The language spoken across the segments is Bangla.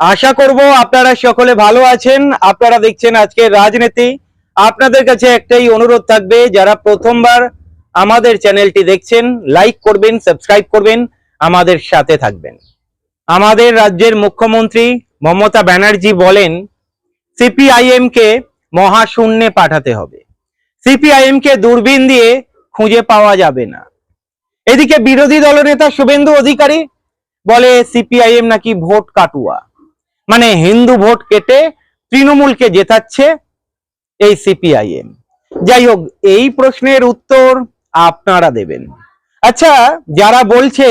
আশা করব আপনারা সকলে ভালো আছেন। আপনারা দেখছেন আজকে রাজনীতি। আপনাদের কাছে একটাই অনুরোধ থাকবে, যারা প্রথমবার আমাদের চ্যানেলটি দেখছেন, লাইক করবেন, সাবস্ক্রাইব করবেন, আমাদের সাথে থাকবেন। আমাদের রাজ্যের মুখ্যমন্ত্রী মমতা ব্যানার্জি বলেন সিপিআইএম কে মহাশূন্যে পাঠাতে হবে। সিপিআইএম কে দূরবীন দিয়ে খুঁজে পাওয়া যাবে না। এদিকে বিরোধী দলনেতা শুভেন্দু অধিকারী বলে, সিপিআইএম নাকি ভোট কাটুয়া। মানে হিন্দু ভোট কেটে তৃণমূলকে জেতাচ্ছে এই সিপিআইএম। যাই হোক, এই প্রশ্নের উত্তর আপনারা দেবেন। আচ্ছা যারা বলছে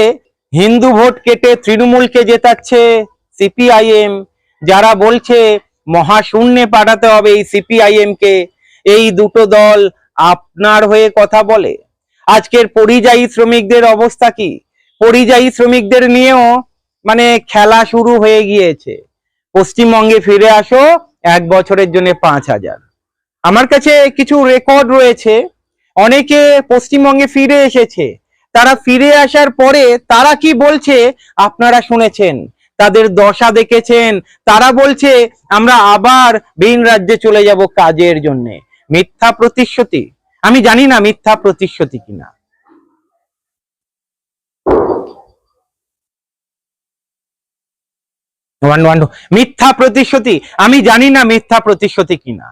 হিন্দু ভোট কেটে তৃণমূলকে জেতাচ্ছে সিপিআইএম, যারা বলছে মহাশূন্যে পাঠাতে হবে এই সিপিআইএম কে এই দুটো দল আপনার হয়ে কথা বলে। আজকের পরিযায়ী শ্রমিকদের অবস্থা কি? পরিযায়ী শ্রমিকদের নিয়েও মানে খেলা শুরু হয়ে গিয়েছে। পশ্চিমবঙ্গে ফিরে আসো, এক বছরের জন্য পাঁচ হাজার। আমার কাছে কিছু রেকর্ড রয়েছে। অনেকে পশ্চিমবঙ্গে ফিরে এসেছে। তারা ফিরে আসার পরে তারা কি বলছে? আপনারা শুনেছেন, তাদের দশা দেখেছেন। তারা বলছে, আমরা আবার ভিন রাজ্যে চলে যাব কাজের জন্য। মিথ্যা প্রতিশ্রুতি। আমি জানি না মিথ্যা প্রতিশ্রুতি কিনা। ওয়ান ওয়ান মিথ্যা প্রতিশ্রুতি। আমি জানি না মিথ্যা প্রতিশ্রুতি কিনা।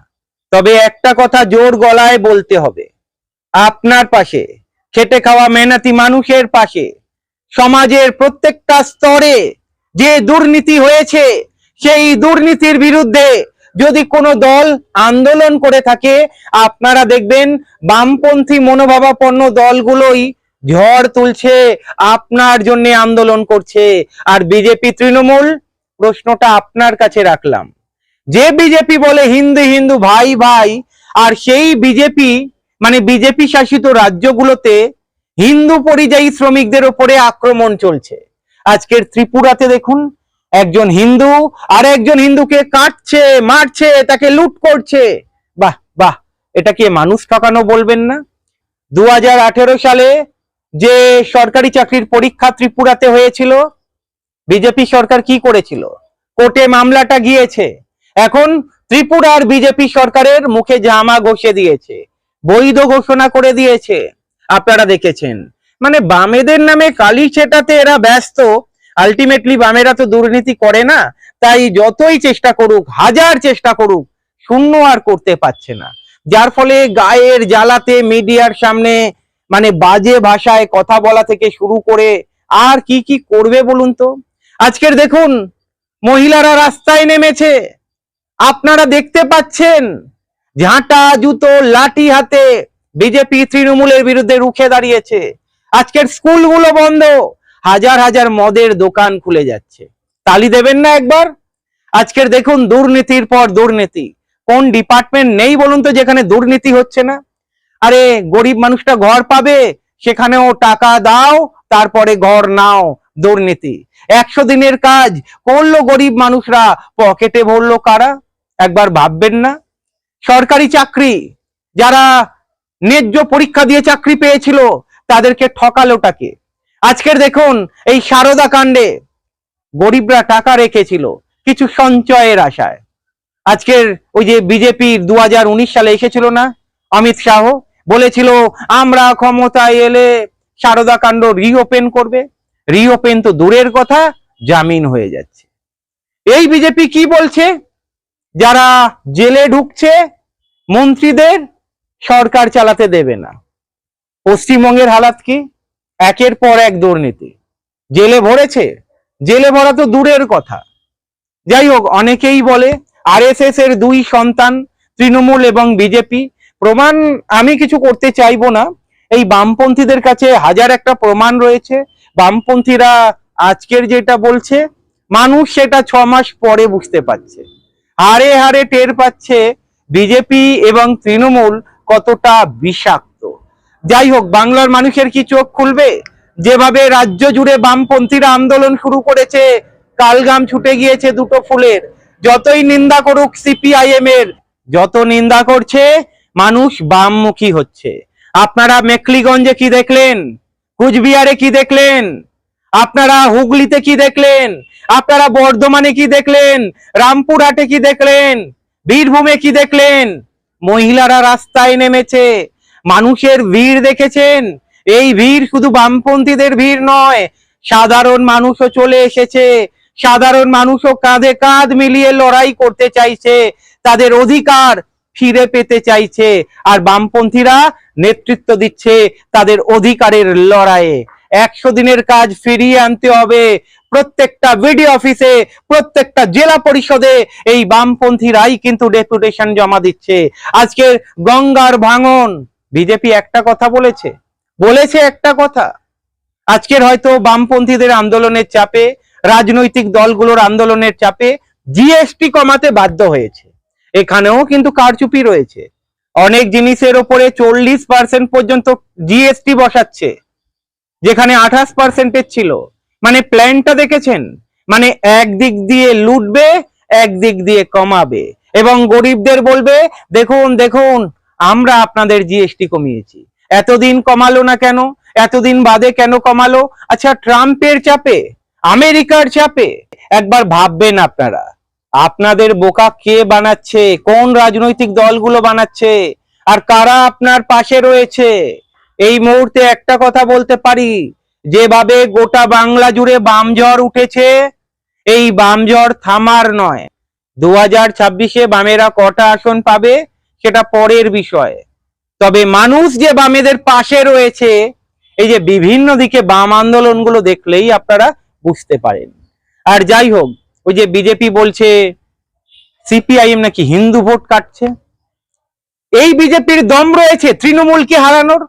তবে একটা কথা জোর গলায় বলতে হবে। আপনার পাশে, খেটে খাওয়া মেহনতি মানুষের পাশে, সমাজের প্রত্যেকটা স্তরে যে দুর্নীতি হয়েছে, সেই দুর্নীতির বিরুদ্ধে যদি কোনো দল আন্দোলন করে থাকে, আপনারা দেখবেন বামপন্থী মনোভাবাপন্ন দলগুলোই ঝড় তুলছে, আপনার জন্য আন্দোলন করছে। আর বিজেপি, তৃণমূল প্রশ্নটা আপনার কাছে রাখলাম। যে বিজেপি বলে হিন্দু হিন্দু, ভাই ভাই, আর সেই বিজেপি মানে বিজেপি শাসিত রাজ্যগুলোতে হিন্দু পরিযায়ী শ্রমিকদের উপরে আক্রমণ চলছে। আজকের ত্রিপুরাতে দেখুন, একজন হিন্দু আর একজন হিন্দুকে কাটছে, মারছে, তাকে লুট করছে। বাহ বাহ, এটা কি মানুষ ঠকানো বলবেন না? দু হাজার আঠেরো সালে যে সরকারি চাকরির পরীক্ষা ত্রিপুরাতে হয়েছিল বিজেপি সরকার কি করেছিল? কোর্টে মামলাটা গিয়েছে। এখন ত্রিপুরার বিজেপি সরকারের মুখে জামা ঘষে দিয়েছে। বৈধ ঘোষণা করে দিয়েছে। আপনারা দেখেছেন। মানে বামেদের নামে কালি ছেটাতে এরা ব্যস্ত। আলটিমেটলি বামেরা তো দুর্নীতি করে না। তাই যতই চেষ্টা করুক, হাজার চেষ্টা করুক, শূন্য আর করতে পারছে না। যার ফলে গায়ের জ্বালাতে মিডিয়ার সামনে মানে বাজে ভাষায় কথা বলা থেকে শুরু করে আর কি কি করবে বলুন তো? আজকের দেখুন, মহিলারা রাস্তায় নেমেছে। আপনারা দেখতে পাচ্ছেন, ঝাঁটা, জুতো, লাঠি হাতে বিজেপি তৃণমূলের বিরুদ্ধে রুখে দাঁড়িয়েছে। আজকের স্কুলগুলো বন্ধ, হাজার হাজার মদের দোকান খুলে যাচ্ছে। তালি দেবেন না একবার? আজকের দেখুন, দুর্নীতির পর দুর্নীতি। কোন ডিপার্টমেন্ট নেই বলুন তো, যেখানে দুর্নীতি হচ্ছে না? আরে, গরিব মানুষটা ঘর পাবে, সেখানেও টাকা দাও, তারপরে ঘর নাও। দুর্নীতি। একশো দিনের কাজ করল গরিব মানুষরা, পকেটে ভরলো কারা? একবার ভাববেন না। সরকারি চাকরি, যারা ন্যায্য পরীক্ষা দিয়ে চাকরি পেয়েছিল, তাদেরকে ঠকালোটাকে আজকের দেখুন, এই সারদা কাণ্ডে গরিবরা টাকা রেখেছিল কিছু সঞ্চয়ের আশায়। আজকের ওই যে বিজেপি দু সালে এসেছিল না? অমিত শাহ বলেছিল, আমরা ক্ষমতায় এলে সারদা কাণ্ড রিওপেন করবে। রিওপেন তো দূরের কথা, জামিন হয়ে যাচ্ছে। এই বিজেপি কি বলছে? যারা জেলে ঢুকছে, মন্ত্রীদের সরকার চালাতে দেবে না। পশ্চিমবঙ্গের হালাত কি? একের পর এক দুর্নীতি। জেলে ভরেছে? জেলে ভরা তো দূরের কথা। যাই হোক, অনেকেই বলে আরএসএস এর দুই সন্তান, তৃণমূল এবং বিজেপি, প্রমাণ আমি কিছু করতে চাইব না। এই বামপন্থীদের কাছে হাজার একটা প্রমাণ রয়েছে। বামপন্থীরা আজকের যেটা বলছে, মানুষ সেটা ছ মাস পরে বুঝতে পারছে। হারে হারে টের পাচ্ছে বিজেপি এবং তৃণমূল কতটা বিষাক্ত। যাই হোক, বাংলার মানুষের কি চোখ খুলবে? যেভাবে রাজ্য জুড়ে বামপন্থীরা আন্দোলন শুরু করেছে, কালগাম ছুটে গিয়েছে দুটো ফুলের, যতই নিন্দা করুক সিপিআইএম এর যত নিন্দা করছে, মানুষ বামমুখী হচ্ছে। আপনারা মেকলিগঞ্জে কি দেখলেন? কুচবিহারে কি দেখলেন? আপনারা হুগলিতে কি দেখলেন? আপনারা বর্ধমানে কি দেখলেন? রামপুরহাটে কি দেখলেন? বীরভূমে কি দেখলেন? মহিলারা রাস্তায় নেমেছে। মানুষের ভিড় দেখেছেন? এই ভিড় শুধু বামপন্থীদের ভিড় নয়, সাধারণ মানুষও চলে এসেছে। সাধারণ মানুষও কাঁধে কাঁধ মিলিয়ে লড়াই করতে চাইছে। তাদের অধিকার ফিরে পেতে চাইছে। আর বামপন্থীরা নেতৃত্ব দিচ্ছে তাদের অধিকারের লড়াইয়ে। একশো দিনের কাজ ফিরিয়ে আনতে হবে। প্রত্যেকটা বিডি অফিসে, প্রত্যেকটা জেলা পরিষদে এই বামপন্থীরাই কিন্তু ডেপুটেশন জমা দিচ্ছে। আজকের গঙ্গার ভাঙন, বিজেপি একটা কথা বলেছে। বলেছে একটা কথা। আজকের হয়তো বামপন্থীদের আন্দোলনের চাপে, রাজনৈতিক দলগুলোর আন্দোলনের চাপে, জিএসটি কমাতে বাধ্য হয়েছে। এখানেও কিন্তু কারচুপি রয়েছে। অনেক জিনিসের ওপরে চল্লিশ পার্সেন্ট পর্যন্ত জিএসটি বসাচ্ছে, যেখানে আঠাশ পার্সেন্টের ছিল। মানে প্ল্যানটা দেখেছেন? মানে একদিক দিয়ে লুটবে, একদিক দিয়ে কমাবে। এবং গরিবদের বলবে, দেখুন দেখুন, আমরা আপনাদের জিএসটি কমিয়েছি। এতদিন কমালো না কেন? এতদিন বাদে কেন কমালো? আচ্ছা ট্রাম্পের চাপে আমেরিকার চাপে, একবার ভাববেন আপনারা। আপনাদের বোকা কে বানাচ্ছে? কোন রাজনৈতিক দলগুলো বানাচ্ছে? আর কারা আপনার পাশে রয়েছে? এই মুহূর্তে একটা কথা বলতে পারি। যেভাবে গোটা বাংলা জুড়ে বাম ঝড় উঠেছে, এই বাম ঝড় থামার নয়। দু হাজার ছাব্বিশে বামেরা কটা আসন পাবে সেটা পরের বিষয়। তবে মানুষ যে বামেদের পাশে রয়েছে, এই যে বিভিন্ন দিকে বাম আন্দোলনগুলো দেখলেই আপনারা বুঝতে পারেন। আর যাই হোক ওই যে বিজেপি বলছে, সিপিআইএম নাকি হিন্দু ভোট কাটছে? এই বিজেপির দম রয়েছে তৃণমূলকে হারানোর,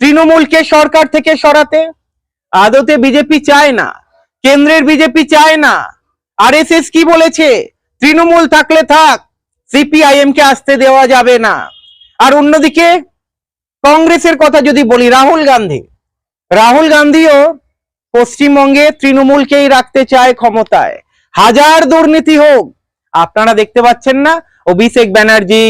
তৃণমূলকে সরকার থেকে সরাতে। আদতে বিজেপি চায় না, কেন্দ্রের বিজেপি চায় না। আরএসএস কি বলেছে? তৃণমূল থাকলে থাক সিপিআইএম কে আসতে দেওয়া যাবে না। আর অন্যদিকে, কংগ্রেসের কথা যদি বলি, রাহুল গান্ধী। রাহুল গান্ধীও পশ্চিমবঙ্গে তৃণমূলকেই রাখতে চায় ক্ষমতায়। হাজার দুর্নীতি হোক। আপনারা দেখতে পাচ্ছেন না? অভিষেক ব্যানার্জি,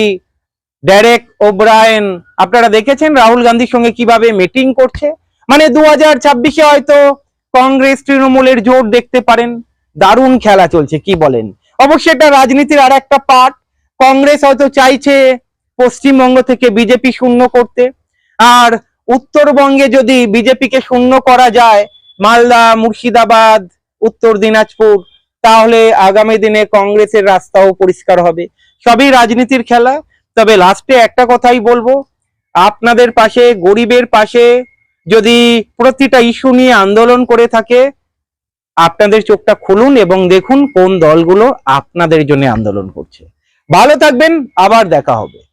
ডেরেক ওব্রায়ন, আপনারা দেখেছেন রাহুল গান্ধীর সঙ্গে কীভাবে মিটিং করছে? মানে দু হাজার ছাব্বিশে হয়তো কংগ্রেস তৃণমূলের জোট দেখতে পারেন। দারুণ খেলা চলছে, কি বলেন? অবশ্যই এটা রাজনীতির আর একটা পার্ট কংগ্রেস হয়তো চাইছে পশ্চিমবঙ্গ থেকে বিজেপি শূন্য করতে। আর উত্তরবঙ্গে যদি বিজেপিকে শূন্য করা যায়, মালদা, মুর্শিদাবাদ, উত্তর দিনাজপুর তাহলে আগামী দিনে কংগ্রেসের রাস্তাও পরিষ্কার হবে। সবই রাজনীতির খেলা। তবে লাস্টে একটা কথাই বলব। আপনাদের পাশে, গরিবের পাশে যদি প্রতিটা ইস্যু নিয়ে আন্দোলন করে থাকে, আপনাদের চোখটা খুলুন এবং দেখুন কোন দলগুলো আপনাদের জন্য আন্দোলন করছে। ভালো থাকবেন, আবার দেখা হবে।